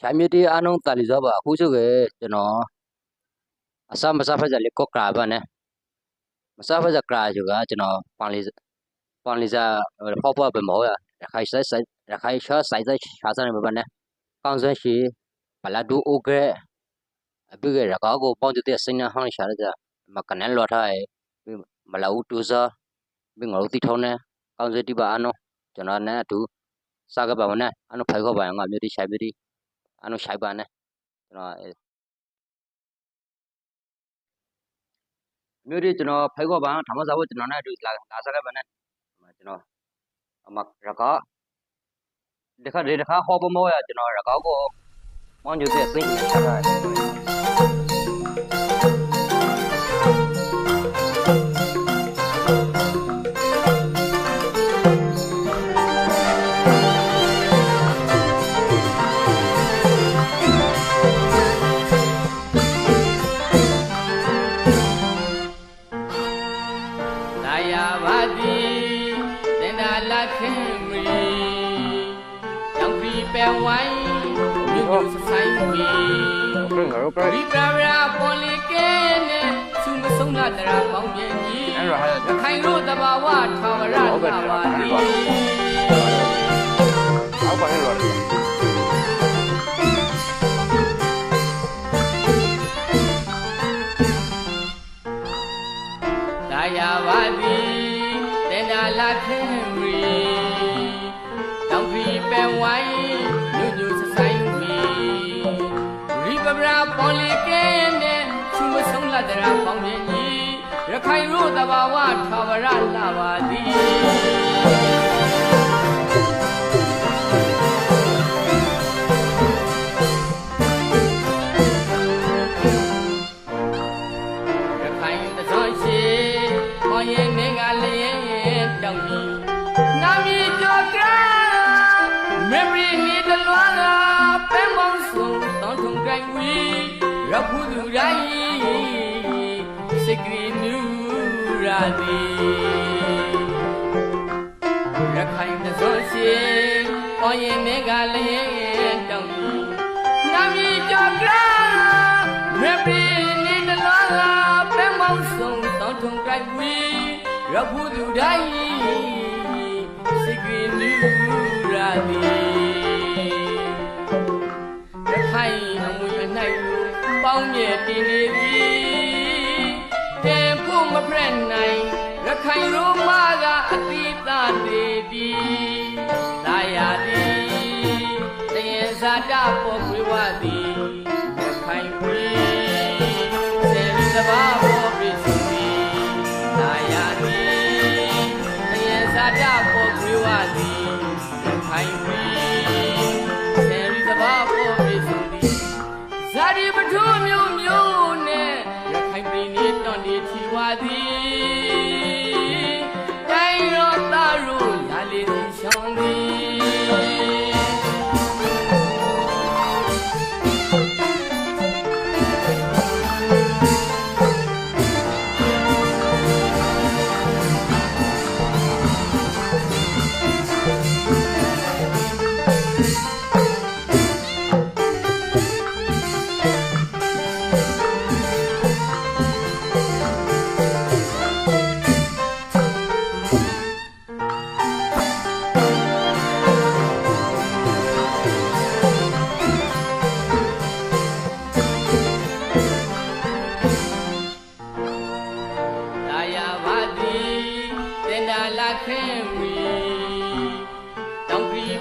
ရှာမြတီအနုံတာလီဇောပါအခုဆိုကေကျွန်တော်အစမစဖက်ကြလေကော့ကရာပါနဲ့မစဖက်ကြကရာယူကကျွန်တော်ပန်လီပန်လီစာဖောက်ပွားပဲမောရရခိုင်ဆိုင်ဆိုင်ရခိုင်ရှာဆိုင်ဆိုင်ရှာဆိုင်ပဲနဲ့ကောင်းစရှိဘလာဒူအိုကေအပိကေရကောကိုပေါင်းတဲ့စင်နဟောင်းရှာရကြမကနန်လောထားရမလာဦးတူစားဘင်းငေါတိထုံးနဲ့ကောင်းစတိပါအနုကျွန်တော်နဲ့အတူစားကပါမနဲ့အနုဖိုက်ခေါ်ပါငါမြတီရှာမြတီ အနုရှိုက်ပါနဲ့ကျွန်တော်အဲမြို့ဒီကျွန်တော်ဖိုက်ခေါ်ပါဓမ္မစာဝတ်ကျွန်တော်နဲ့အတူလာလာစားခဲ့ပါနဲ့အမကျွန်တော်အမရကာဒီခါဒီခါဟောပမောရကျွန်တော်ရကာကိုမောင်ညူတဲ့စိတ်နဲ့ချက်တာသာ ဘယ်ငါရောပြဒီပရာရာပေါ်လီကဲနဲ့သူမဆုံးလာတရာပေါင်းပြင်းကြီးအဲ့တော့ဟာရခိုင်တို့တဘာဝထာဝရလာပါသ မဆုံးလတ်တရာပေါင်းခြင်းကြီးရခိုင်တို့တဘာဝထာဝရလာပါသည်ရခိုင်တသောရှိပေါ်ရင်နေကလည်းရဲ့တောင်းကြီးနာမည်ကျော်ကရာမေမရီနေတလွားကပဲမောင်းဆုံးတောင်းထုံကြိုင်ဝီ ရဖူးသူတိုင်းစိတ်ကလေးနူရာသည်ရခိုင်တသောရှိပေါ်ရင်နေကလည်းရဲ့တောင်းကြီးနာမည်ကျော်ကရာမေမရီနေတလွားကပဲမောင်းဆုံးတောင်းထုံကြိုင်ဝီရဖူးသူတိုင်းစိတ်ကလေးနူရာသည် ပေါင်းမြဲတည်နေပြီတဲ့ဖို့မဖရက်နိုင်ရခိုင်ရိုးမကအတိတနေပြီသာယာသည်တယံဇာတပေါ်ခွေဝသည်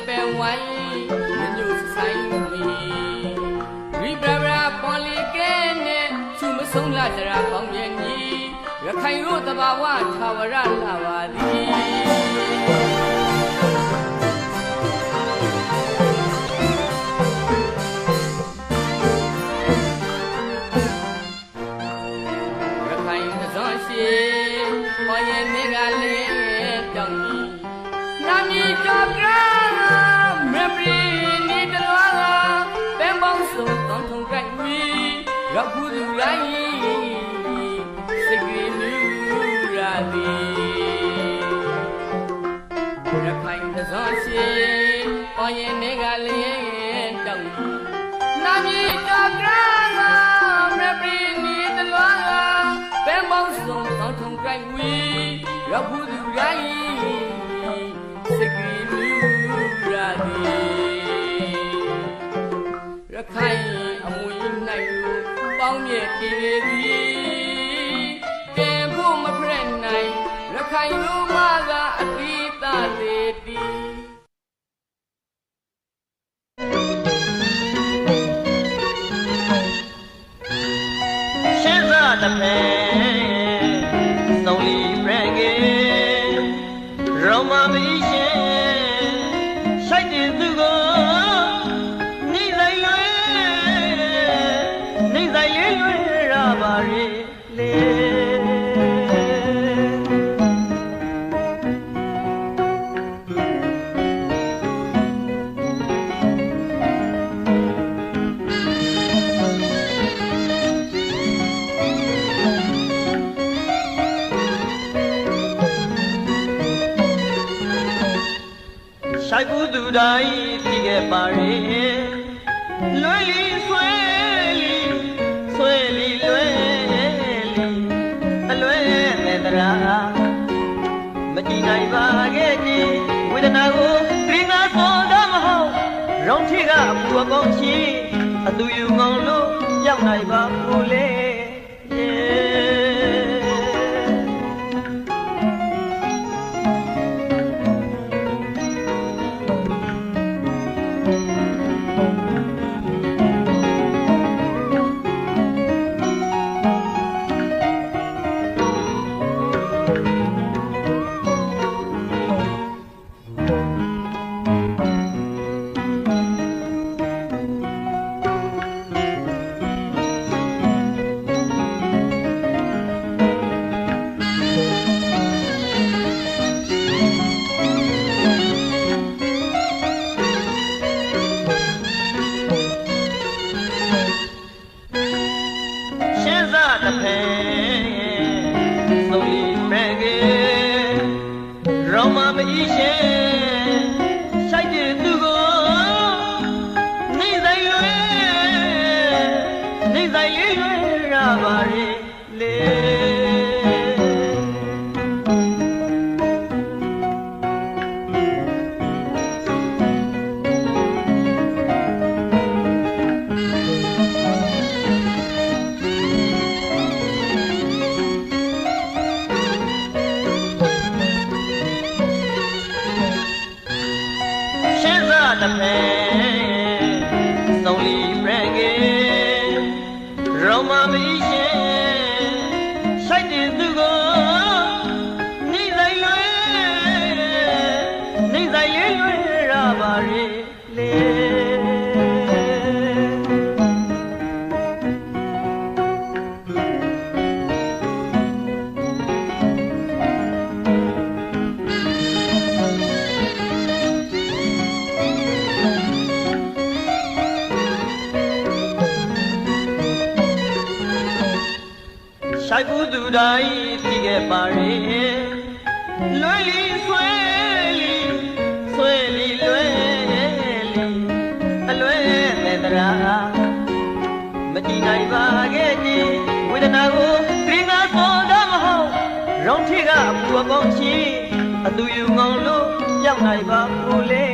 တောင်ကြီးပဲဝိုင်းညညဆိုင်မီရိပရာပေါ်လီကဲနဲ့သူမဆုံးလာကြရာပေါင်းရဲ့ကြီးရခိုင်တို့တဘာဝထာဝရလာပါသည်ရခိုင်သဇွန်ရှိပေါ်ရဲ့နေကလေးတောင်းကြီးနာမည်ကျော်က ပရိနိတလောကပင်ပေါင်းစုံတုံထုံကြိုက်ဝီရောက်ခုသူလိုက်စိတ်ကလေးနူရာတိရခိုင်သဇောရှိပေါ်ရင်နေကလေးတောင်းနာမည်တော်ကရာကမပရိနိတလောကပင်ပေါင်းစုံတုံထုံကြိုက်ဝီရောက်ခုသူလိုက်စိတ်ကလေး ခိုင်အမွေ၌ပေါင်းမြဲတည်နေသည်ကဲဖို့မဖရက်နိုင်ရခိုင်လူမကအတိတသေးတည်ရှင်းစားတစ်ဖ နေဆိုင်လေးလွယ်ရပါရေလေရှိုက်ဘူးသူတိုင်းသိခဲ့ပါရဲ့လွယ်လီဆွဲ အပူအပေါင်းချီအသူယူငောင်လို့ရောက်နိုင်ပါဘူးလေ ရောမမီရှ ရှိုက်ဘူးသူတိုင်းသိခဲ့ပါရဲ့လွယ်လီဆွဲလီဆွဲလီလွယ်လီအလွယ်မဲ့တရာမကြည့်နိုင်ပါခဲ့ဒီဝေဒနာကိုပြင်းနာပေါ်တော့မဟုတ်ရောင်ထီကအပူအပေါင်းချီအသူယူငောင်လို့ရောက်နိုင်ပါဘူးလေ